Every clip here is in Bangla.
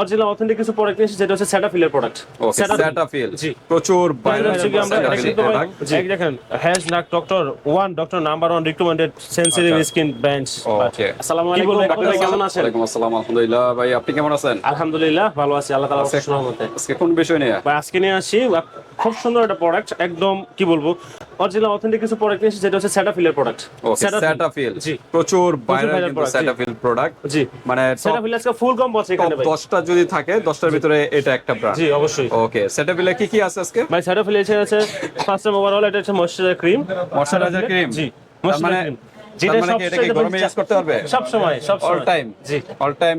অরিজিনাল অথেন্টিক কিছু প্রোডাক্ট নিয়েছি যেটা হচ্ছে সেটাফিলের প্রোডাক্ট ওকে সেটাফিল জি। প্রচুর কি আমরা দেখেন হ্যাশ নাক doctor one doctor number one recommended sensitive. Skin brand আসসালামু আলাইকুম ভাই, কেমন আছেন? ওয়ালাইকুম আসসালাম আলহামদুলিল্লাহ। ভাই আপনি কেমন আছেন? আলহামদুলিল্লাহ ভালো আছি আল্লাহ অশেষ রহমতে। আজকে কোন বিষয় নিয়ে? ভাই আজকে নিয়ে আসি খুব সুন্দর একটা প্রোডাক্ট একদম কি বলব অরিজিনাল অথেন্টিক কিছু প্রোডাক্ট নিয়েছি যেটা হচ্ছে সেটাফিলের প্রোডাক্ট ওকে সেটাফিল জি। প্রচুর ভাইরাল কিন্তু product, প্রোডাক্ট জি। মানে সেটাফিল আজকে ফুল কম আছে এখানে ভাই। 10টা যদি থাকে 10টার ভিতরে এটা একটা ব্র্যান্ড জি অবশ্যই। ওকে সেটাফিলে কি কি আছে আজকে? ভাই সেটাফিল এসে আছে ফার্স্ট ওভারঅল এটা হচ্ছে ময়শ্চারাইজার ক্রিম ময়শ্চারাইজার ক্রিম জি মানে ময়শ্চারাইজার ক্রিম যেটা যেটা মানে কি এটা কি সবচেয়ে গরমে ইউজ করতে পারবে সব সময় সব অল টাইম জি। অল টাইম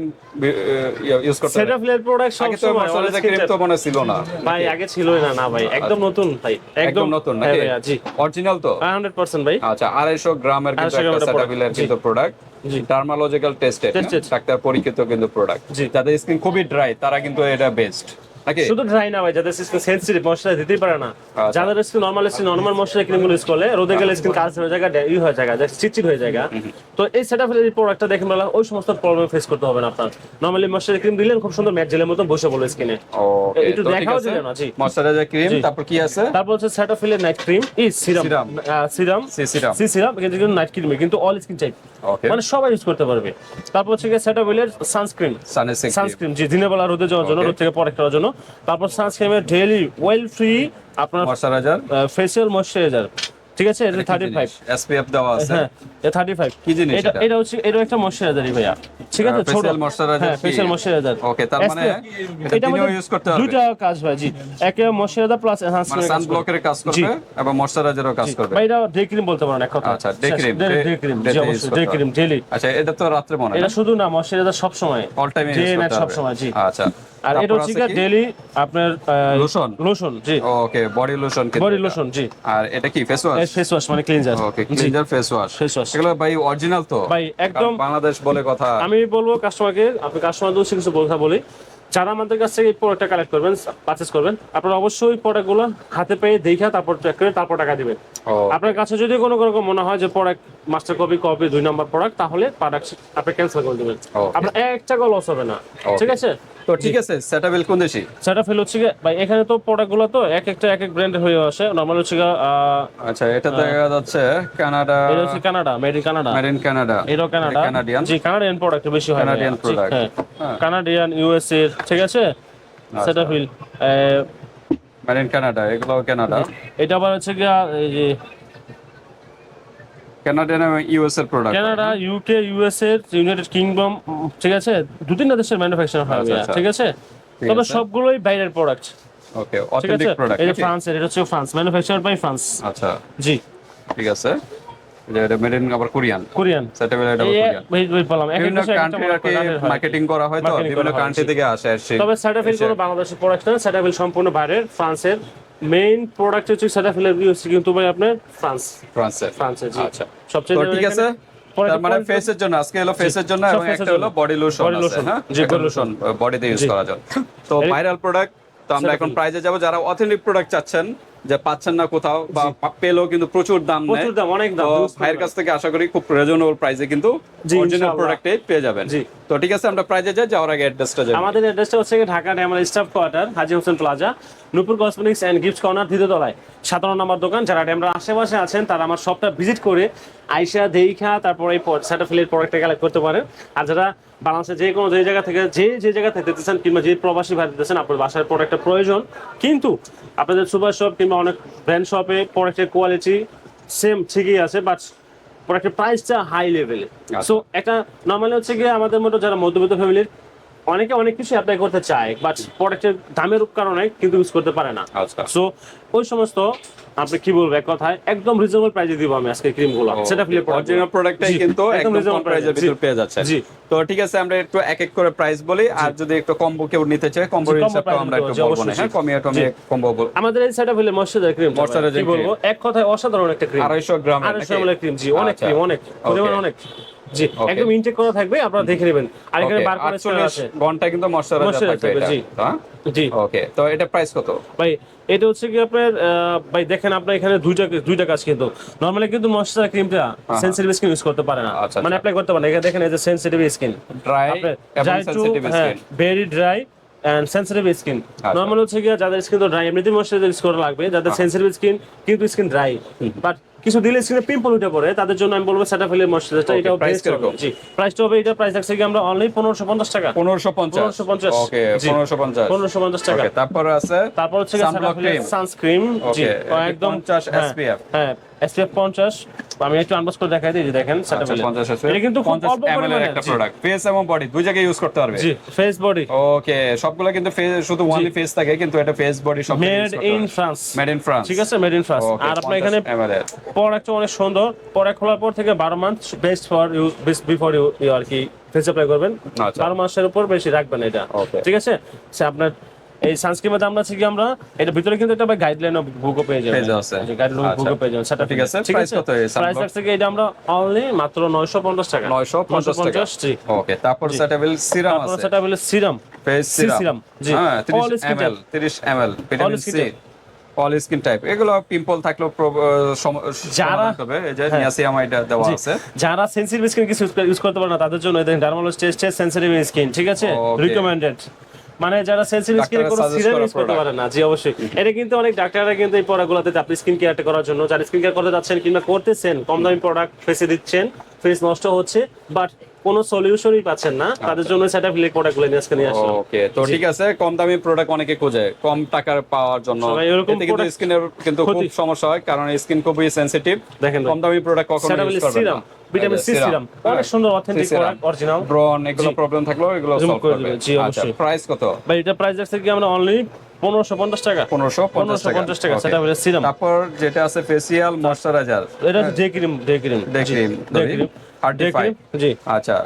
ইউজ করতে পারবে সেটাফিলের প্রোডাক্ট সব সময় ময়শ্চারাইজার ক্রিম তো মনে ছিল না। ভাই আগে ছিলই না না ভাই একদম নতুন ভাই একদম নতুন হ্যাঁ নাকি? জি। অরিজিনাল তো? 100% ভাই। আচ্ছা আড়াইশো গ্রামের কিন্তু একটা প্রোডাক্ট। ডার্মালজিক্যাল টেস্টেড ডাক্তার পরীক্ষিত কিন্তু প্রোডাক্ট জি। তাদের স্কিন খুবই ড্রাই তারা কিন্তু এটা বেস্ট শুধু ড্রাই না ভাই যাদের স্কিন সেনসিটিভ ময়শ্চারাইজার দিতেই পারে না। আচ্ছা। যাদের skin normal skin normal moisturiser cream use করলে রোদে গেলে স্কিন কাজ হয়ে যায় ই হয়ে যায় চিটচিট হয়ে যায় তো এই সেটাফিলের এই প্রোডাক্টটা দেখেন বলা ওই সমস্ত প্রবলেম ফেস করতে হবে না আপনার। নরমালি ময়শ্চারাইজার ক্রিম দিলেন খুব সুন্দর ম্যাট জেলের মতো বসে বলে স্কিনে একটু দেখাও আছে। না, জি। ময়শ্চারাইজার ক্রিম তারপর কি আছে? তারপর হচ্ছে সেটাফিলের নাইট ক্রিম ই serum serum C serum C serum কিন্তু নাইট ক্রিম কিন্তু অল স্কিন টাইপ মানে সবাই ইউজ করতে পারবে। তারপর হচ্ছে সেটাফিলের সানস্ক্রিন সানস্ক্রিন সানস্ক্রিন জি দিনের বেলা রোদে যাওয়ার জন্য রোদ থেকে পরে করার জন্য। তারপর সানস্ক্রিমের ডেইলি ওয়েল ফ্রি আপনার ময়শ্চারাইজার। Facial moisturiser. ঠিক আছে? এটা থার্টি ফাইভ এসপিএফ দেওয়া আছে? হ্যাঁ এটা থার্টি ফাইভ কি জিনিস এটা এটা? এটা হচ্ছে এটা একটা ময়শ্চারাইজারই ভাইয়া। ঠিক আছে ছোট। হ্যাঁ? ফেসিয়াল ময়শ্চারাইজার Okay, তার মানে এটা দিনেও use করতে? দুইটা কাজ ভাই জি। একে ময়শ্চারাইজার প্লাস সানব্লকের কাজ করবে। এবং ময়শ্চারাইজারও কাজ করবে। ভাই এটা ডে ক্রিম বলতে পারেন এক কথা। আচ্ছা, ডে ক্রিম জি অবশ্যই ডে ক্রিম ডেইলি আচ্ছা এটা তো রাত্রে মনে এটা শুধু না ময়শ্চারাইজার সব সময় অল টাইম ইউজ করতে সব সময় জি। আচ্ছা। আর এটা হচ্ছে ডেইলি আপনার Lotion? লোশন জি। Okay body lotion body lotion জি। আর এটা কি ফেস ওয়াশ ফেস ওয়াশ মানে cleanser okay cleanser face wash Face wash। এগুলো ভাই অরিজিনাল তো। ভাই, একদম- বাংলাদেশ বলে কথা। আমি বলব কাস্টমারকে আপনি কাস্টমারদের উদ্দেশ্যে কিছু কথা বলি। যারা আমাদের কাছ থেকে এই প্রোডাক্টটা কালেক্ট করবেন পারচেস করবেন আপনারা অবশ্যই প্রোডাক্টগুলো হাতে পেয়ে দেখা তারপর চেক করে তারপর টাকা দিবেন। আপনার কাছে যদি কোনো রকম মনে হয় যে প্রোডাক্ট মাস্টার কপি কপি দুই নম্বর প্রোডাক্ট তাহলে প্রোডাক্ট আপনি ক্যান্সেল করে দেবেন। আপনার একটা টাকা লস হবে না। ঠিক আছে? তো ঠিক আছে সেটাবেল কোন দেশি? সেটা ফেল হচ্ছে ভাই এখানে তো প্রোডাক্টগুলো তো এক একটা এক এক ব্র্যান্ডের হয়ে আসে। নর্মাল হচ্ছে আচ্ছা এটা দেখা যাচ্ছে কানাডা এটা হচ্ছে Canada made in Canada made in Canada এটাও কানাডা কানাডিয়ান জি কানাডিয়ান প্রোডাক্ট বেশি হয়। হ্যাঁ। হ্যাঁ। কানাডিয়ান ইউএসএ ঠিক আছে। Cetaphil made in Canada এগুলো কানাডা এটা আবার হচ্ছে গিয়া এবং ইউএস এর product Canada UK USA United Kingdom ঠিক আছে? দু তিনটা দেশের ম্যানুফ্যাকচার হয় আচ্ছা, আচ্ছা। ঠিক আছে? তবে। সবগুলোই বাইরের প্রোডাক্ট ওকে অথেন্টিক প্রোডাক্ট ফ্রান্সের এটা হচ্ছে ফ্রান্স ম্যানুফ্যাকচার বাই ফ্রান্স আচ্ছা। জি। ঠিক আছে। এটা মেড ইন আবার কোরিয়ান কোরিয়ান এটা এই কোরিয়ান বিভিন্ন কান্ট্রি আর। মার্কেটিং করা হয় তো বিভিন্ন কান্ট্রি থেকে আসে তবে কোনো বাংলাদেশের প্রোডাক্ট না সম্পূর্ণ বাইরের ফ্রান্সের মেইন প্রোডাক্ট হচ্ছে সেটাফিলের হচ্ছে কিন্তু ভাই আপনার ফ্রান্স ফ্রান্সের ফ্রান্সের জি। আচ্ছা। সবচেয়ে ঠিক আছে। তার মানে ফেসের জন্য আজকে হলো ফেসের জন্য এবং একটা হলো। বডি লোশন বডি আছে হ্যাঁ? একটা body লোশন বডিতে ইউজ করা যায়। তো ভাইরাল প্রোডাক্ট তো আমরা এখন প্রাইজে যাব। যারা অথেন্টিক প্রোডাক্ট চাচ্ছেন যে পাচ্ছেন না কোথাও বা পেলেও কিন্তু প্রচুর দাম প্রচুর দাম অনেক দাম ভাইয়ের কাছ থেকে আশা করি খুব রিজনেবল প্রাইসে কিন্তু অরিজিনাল। প্রোডাক্টে পেয়ে যাবেন। তো ঠিক আছে আমরা প্রাইজে যাই যাওয়ার আগে অ্যাড্রেসটা যাই আমাদের অ্যাড্রেসটা হচ্ছে Dhaka Demra staff quarter Haji Hossain plaza Nupur cosmetics and gift corner দ্বিতীয় তলায় সাতান্ন নম্বর দোকান যারা ড্যামরা আশেপাশে আছেন তারা আমার শপটা ভিজিট করে আইসা দেইখা তারপরে এই সেটাফিলের প্রোডাক্টটা কালেক্ট করতে পারেন। আর যারা বাংলাদেশে যে কোনো যে জায়গা থেকে যে যে জায়গা থেকে দিতেছেন কিংবা যে প্রবাসী ভাই দিতেছেন আপনার বাসার প্রোডাক্টের প্রয়োজন। কিন্তু আপনাদের সুপার শপ কিংবা অনেক ব্র্যান্ড শপে প্রোডাক্টের কোয়ালিটি সেম ঠিকই আছে বাট প্রোডাক্টের প্রাইসটা হাই লেভেলে সো একটা নর্মালি হচ্ছে গিয়ে আমাদের মতো যারা মধ্যবিত্ত ফ্যামিলির অনেকে অনেক কিছু অ্যাপ্লাই করতে চায় বাট প্রোডাক্টের দামের কারণে কিন্তু ইউজ করতে পারে না। আচ্ছা। সো ওই সমস্ত আপনি কি বলব এক কথায় একদম রিজনেবল প্রাইসে দিব আমি আজকে ক্রিমগুলো সেটা ফিলে অরিজিনাল প্রোডাক্টটাই কিন্তু একদম কম প্রাইসের ভিতর পেয়ে যাচ্ছে জি তো ঠিক আছে আমরা একটু এক এক করে প্রাইস বলি আর যদি একটু কম্বো কেউ নিতে চায় কম্বো হিসাবটা আমরা একটু বলব না। হ্যাঁ। কমিয়ে টমিয়ে কম্বো বল আমাদের এই সেটা ফিলে ময়শ্চারাইজার ক্রিম Moisturizer কি বলব? এক কথায় অসাধারণ একটা ক্রিম আড়াইশো গ্রাম আড়াইশো ml ক্রিম জি অনেক আচ্ছা। ক্রিম অনেক। পরিমাণ অনেক। জি একদম ইনটেক করা থাকবে আপনারা দেখে নেবেন। আর এখানে বার করে চলে আসে। ঘণ্টা কিন্তু ময়শ্চারাইজার থাকবে এটা। জি। হ্যাঁ? জি। ওকে তো এটা প্রাইস কত? ভাই এটা হচ্ছে কি আপনার ভাই দেখেন আপনার এখানে দুইটা দুইটা কাজ কিন্তু। নরমালি কিন্তু ময়শ্চারাইজার ক্রিমটা সেনসিটিভ স্কিন ইউজ করতে পারে না। আচ্ছা, মানে অ্যাপ্লাই করতে পারে না। এখানে দেখেন এই যে সেনসিটিভ স্কিন ড্রাই এবং sensitive skin very dry and sensitive skin normal হচ্ছে কি যাদের স্কিন তো ড্রাই এমনিতেই ময়শ্চারাইজার ইউজ করা লাগবে যাদের সেনসিটিভ স্কিন কিন্তু স্কিন ড্রাই বাট কিছু দিলে স্কিনে পিম্পল উঠে পড়ে তাদের জন্য আমি বলব সেটাফিলের ময়শ্চারাইজারটা বেস্ট হবে। কীরকম? জি প্রাইসটা হবে এটা প্রাইস থাকছে কি আমরা অনলি 1550 টাকা। 1550 1550 ওকে জি। 1550 1550 টাকা। তারপরে আছে তারপর হচ্ছে সানস্ক্রিন জি এটা একদম 50 হ্যাঁ, SPF হ্যাঁ এসপিএফ 50 আমি একটু আনবক্স করে দেখাই দিই দেখেন সেটা আচ্ছা 50 আছে। এটা কিন্তু 50 ml এর একটা প্রোডাক্ট ফেস এবং বডি দুই জায়গায় ইউজ করতে পারবে। জি ফেস বডি ওকে সবগুলো কিন্তু ফেস শুধু ওনলি ফেস থাকে কিন্তু এটা ফেস বডি সব made in France made in France ঠিক আছে মেড ইন ফ্রান্স আর আপনার এখানে প্রোডাক্ট অনেক সুন্দর। প্রোডাক্ট খোলার পর থেকে 12 মাস best for you best before you আর কি ফেস অ্যাপ্লাই করবেন? আচ্ছা। 12 মাসের উপর বেশি রাখবেন এটা. ঠিক আছে? আপনার এই সানস্ক্রিনের দাম আছে কি আমরা এটা ভিতরে কিন্তু একটা গাইডলাইন বুকও পেয়ে যাবেন পেয়ে যাচ্ছে। গাইডলাইন আচ্ছা। বুকও পেয়ে যাবেন সেটা ঠিক আছে, price কত এই প্রাইস sunblock? আছে কি এটা আমরা অনলি মাত্র 950 টাকা। 950 টাকা। ওকে তারপর সেটাবেল সিরাম আছে। সেটা বলে সিরাম ফেস সিরাম জি। হ্যাঁ All 30 skin ml 30 ml vitamin C all skin type এগুলো পিম্পল থাকলেও যারা- এই যে নিয়াসিয়ামাইডা দেওয়া আছে। যারা সেনসিটিভ স্কিন কিছু ইউজ করতে পারে না তাদের জন্য দেখেন ডার্মালজিস্ট টেস্ট সেনসিটিভ স্কিন ঠিক আছে? রিকমেন্ডেড মানে যারা সেনসিটিভ স্কিনে কোনো সিরাম ইউজ করতে পারে না। জি অবশ্যই। এটা কিন্তু অনেক ডাক্তাররা কিন্তু এই পড়াগুলোতে আপনি স্কিন কেয়ারটা করার জন্য যারা স্কিন কেয়ার করতে যাচ্ছেন কিংবা করতেছেন কম দামি প্রোডাক্ট ফেসে দিচ্ছেন ফেস নষ্ট হচ্ছে বাট কোনো সলিউশনই পাচ্ছেন না। তাদের আচ্ছা। জন্য সেটা ফিলিক প্রোডাক্টগুলো নিয়ে আজকে নিয়ে আসলাম। ওকে তো ঠিক আছে কম দামি প্রোডাক্ট অনেকে খোঁজে। কম টাকার পাওয়ার জন্য। এতে কিন্তু স্কিনের কিন্তু খুব সমস্যা হয় কারণ স্কিন খুবই সেনসিটিভ দেখেন কম দামি প্রোডাক্ট কখনো ইউজ করবেন না। ভিটামিন সি সিরাম অনেক সুন্দর অথেন্টিক প্রোডাক্ট অরিজিনাল ব্রন এগুলো প্রবলেম থাকলেও এগুলো সলভ করবে। জি, আচ্ছা অবশ্যই। প্রাইস কত? ভাই এটা প্রাইস আছে কি আমরা অনলি পনেরোশো পঞ্চাশ টাকা। 1550 টাকা। 1550 টাকা, সেটা সিরাম। তারপর যেটা আছে ফেসিয়াল ময়শ্চারাইজার এটা day cream day cream day cream day cream day cream জি। আচ্ছা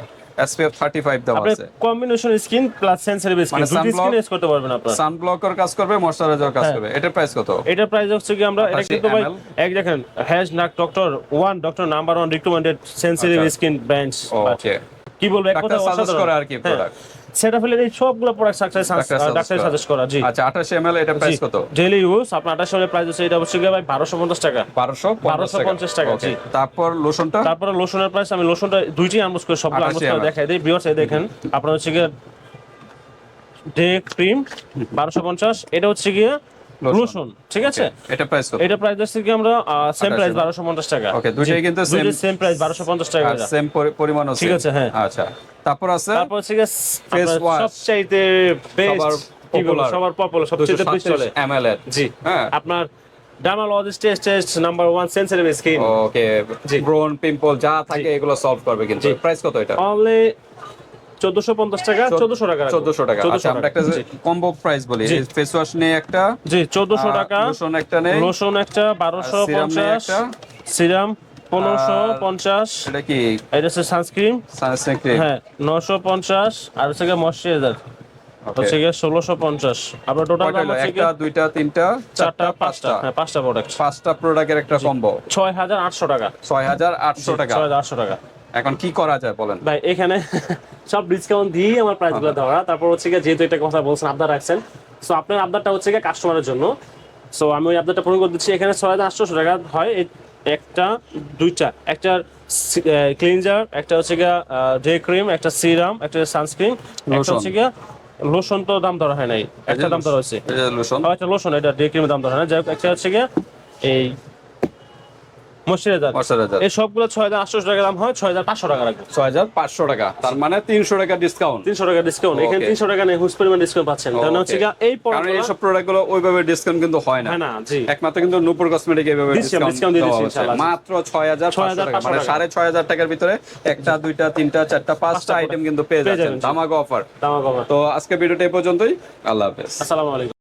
SPF 35 দেওয়া আছে। Combination skin plus sensitive skin মানে দুটি স্কিন ইউজ করতে পারবেন আপনারা। সানব্লকার কাজ করবে ময়শ্চারাইজার কাজ হ্যাঁ। করবে। এটার প্রাইস কত? এটার প্রাইস হচ্ছে কি আমরা এটা কিন্তু ভাই এক দেখেন নাক doctor one doctor number one recommended sensitive. Skin brands okay কি বলব এক কথা suggest করে আর কি product? সেটা ফেলে এই সবগুলো প্রোডাক্ট ডাক্তার ডাক্তার সাজেস্ট করা। জি। আচ্ছা 28 ml এটা প্রাইস কত? ডেইলি ইউজ আপনার আঠাশ সালের প্রাইস হচ্ছে এটা অবশ্যই ভাই বারোশো পঞ্চাশ টাকা। 1250 1250 টাকা, জি। তারপর লোশনটা তারপর লোশনের প্রাইস আমি লোশনটা দুইটি আনবক্স করে সবগুলো 88 আনবক্স করে দেখাই দেই ভিউয়ার্স এই দেখেন আপনার হচ্ছে গিয়ে ডে ক্রিম বারোশো পঞ্চাশ এটা হচ্ছে গিয়ে লোশন। ঠিক আছে? এটা প্রাইস কত? এটা প্রাইস হচ্ছে কি আমরা সেম প্রাইস বারোশো পঞ্চাশ টাকা। Okay, দুইটাই কিন্তু same- সেম প্রাইস বারোশো পঞ্চাশ টাকা আর সেম পরিমাণ আছে ঠিক আছে, হ্যাঁ। আচ্ছা তারপর আছে তারপর Face আপনার wash। সবচাইতে বেস্ট সবার পপুলার সবচেয়ে বেস্ট চলে। 237 ml এর। জি। হ্যাঁ। আপনার dermatologist test number one sensitive skin okay. ব্রন pimple যা থাকে এগুলো সলভ করবে কিন্তু। প্রাইস কত এটা? অনলি চোদ্দশো পঞ্চাশ টাকা চোদ্দশো টাকা 1400 টাকা। 1400 আচ্ছা আমরা একটা কম্বো প্রাইস বলি। ফেস ওয়াশ নিয়ে একটা জি চোদ্দশো আর টাকা। লোশন একটা নেই। লোশন একটা বারোশো আর serum নেই পঞ্চাশ। একটা। সিরাম পনেরোশো পঞ্চাশ। এটা কি? এটা হচ্ছে সানস্ক্রিন সানস্ক্রিন হ্যাঁ নশো পঞ্চাশ। আর হচ্ছে ময়শ্চারাইজার হচ্ছে গিয়ে ষোলোশো পঞ্চাশ। আপনার টোটাল দাম হচ্ছে একটা দুইটা তিনটা চারটা পাঁচটা। হ্যাঁ পাঁচটা প্রোডাক্ট পাঁচটা প্রোডাক্টের একটা কম্বো ছয় হাজার আটশো টাকা। ছয় হাজার আটশো টাকা। ছয় হাজার আটশো টাকা। এখন কি করা যায় বলেন? ভাই এখানে সব ডিসকাউন্ট দিয়ে আমার প্রাইসগুলো দেওয়া তারপর হচ্ছে গিয়ে যেহেতু এটা কথা বলছেন আবদার রাখছেন সো আপনার আবদারটা হচ্ছে গিয়ে কাস্টমারের জন্য। সো আমি ওই আবদারটা পূরণ করে দিচ্ছি। এখানে ছয় হাজার আটশো টাকা হয়। একটা দুইটা একটা ক্লিনজার একটা হচ্ছে গিয়া ডে ক্রিম একটা সিরাম একটা সানস্ক্রিন একটা হচ্ছে গিয়া লোশন তো দাম ধরা হয় নাই। একটা দাম ধরা হয়েছে। এই যে লোশন একটা এটা ডে ক্রিমের দাম ধরা হয় না যাই হোক একটা হচ্ছে গিয়া এই ময়শ্চারাইজার ময়শ্চারাইজার এই সবগুলো ছয় হাজার আটশো টাকা দাম হয় ছয় হাজার পাঁচশো টাকা রাখব। ছয় হাজার পাঁচশো টাকা তার মানে তিনশো টাকা ডিসকাউন্ট তিনশো টাকা ডিসকাউন্ট এখানে তিনশো টাকা নেই হুস পরিমাণ ডিসকাউন্ট পাচ্ছেন। কারণ হচ্ছে এই কারণ পণ্যগুলো এইসব প্রোডাক্ট ওইভাবে ডিসকাউন্ট কিন্তু হয় না। না জি। একমাত্র কিন্তু নূপুর কসমেটিক এইভাবে ডিসকাউন্ট দিয়ে দিচ্ছি। মাত্র ছয় হাজার টাকা মানে সাড়ে ছয় হাজার টাকার ভিতরে একটা দুইটা তিনটা চারটা পাঁচটা আইটেম কিন্তু পেয়ে যাচ্ছেন। ধামাকা অফার তো আজকে ভিডিওটা এই পর্যন্তই। আল্লাহ হাফেজ। আসসালামু আলাইকুম।